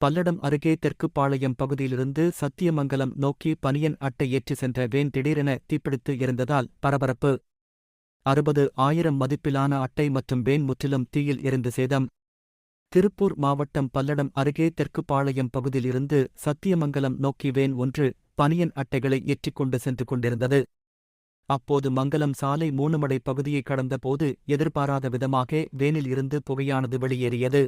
பல்லடம் அருகே தெற்குப்பாளையம் பகுதியிலிருந்து சத்தியமங்கலம் நோக்கி பனியன் அட்டை ஏற்றி சென்ற வேன் திடீரென தீப்பிடித்து எரிந்ததால் பரபரப்பு. அறுபது ஆயிரம் மதிப்பிலான அட்டை மற்றும் வேன் முற்றிலும் தீயில் எரிந்து சேதம். திருப்பூர் மாவட்டம் பல்லடம் அருகே தெற்குப்பாளையம் பகுதியிலிருந்து சத்தியமங்கலம் நோக்கி வேன் ஒன்று பனியன் அட்டைகளை ஏற்றிக்கொண்டு சென்று கொண்டிருந்தது. அப்போது மங்கலம் சாலை மூணுமடை பகுதியை கடந்தபோது எதிர்பாராத விதமாக வேனில் இருந்து புகையானது வெளியேறியது.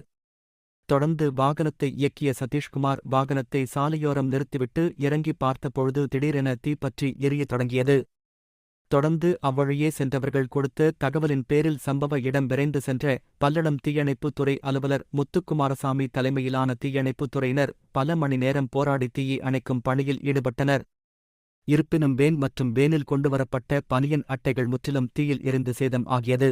தொடர்ந்து வாகனத்தை இயக்கிய சதீஷ்குமார் வாகனத்தை சாலையோரம் நிறுத்திவிட்டு இறங்கி பார்த்தபொழுது திடீரென தீப்பற்றி எரியத் தொடங்கியது. தொடர்ந்து அவ்வழியே சென்றவர்கள் கொடுத்த தகவலின் பேரில் சம்பவ இடம் விரைந்து சென்ற பல்லடம் தீயணைப்புத் துறை அலுவலர் முத்துக்குமாரசாமி தலைமையிலான தீயணைப்புத் துறையினர் பல மணி நேரம் போராடி தீயை அணைக்கும் பணியில் ஈடுபட்டனர். இருப்பினும் வேன் மற்றும் வேனில் கொண்டுவரப்பட்ட பனியன் அட்டைகள் முற்றிலும் தீயில் எரிந்து சேதம் ஆகியது.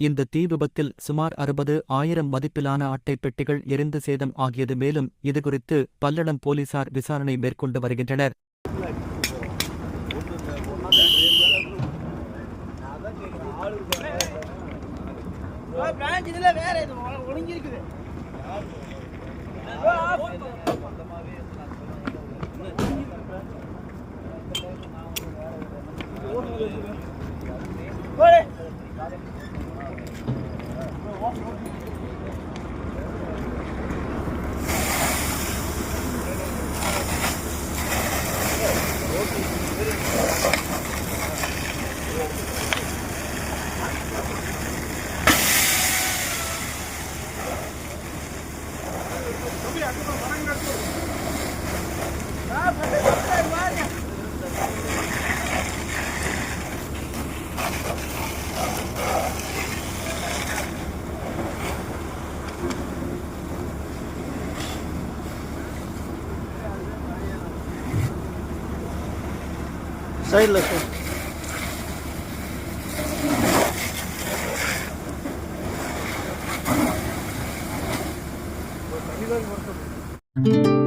இந்த தீ விபத்தில் சுமார் அறுபது ஆயிரம் மதிப்பிலான அட்டை பெட்டிகள் எரிந்து சேதம் ஆகியது மேலும் இதுகுறித்து பல்லடம் போலீசார் விசாரணை மேற்கொண்டு வருகின்றனர். ஒழுங்கிருக்குது Ready? சைடில் சார் ஆ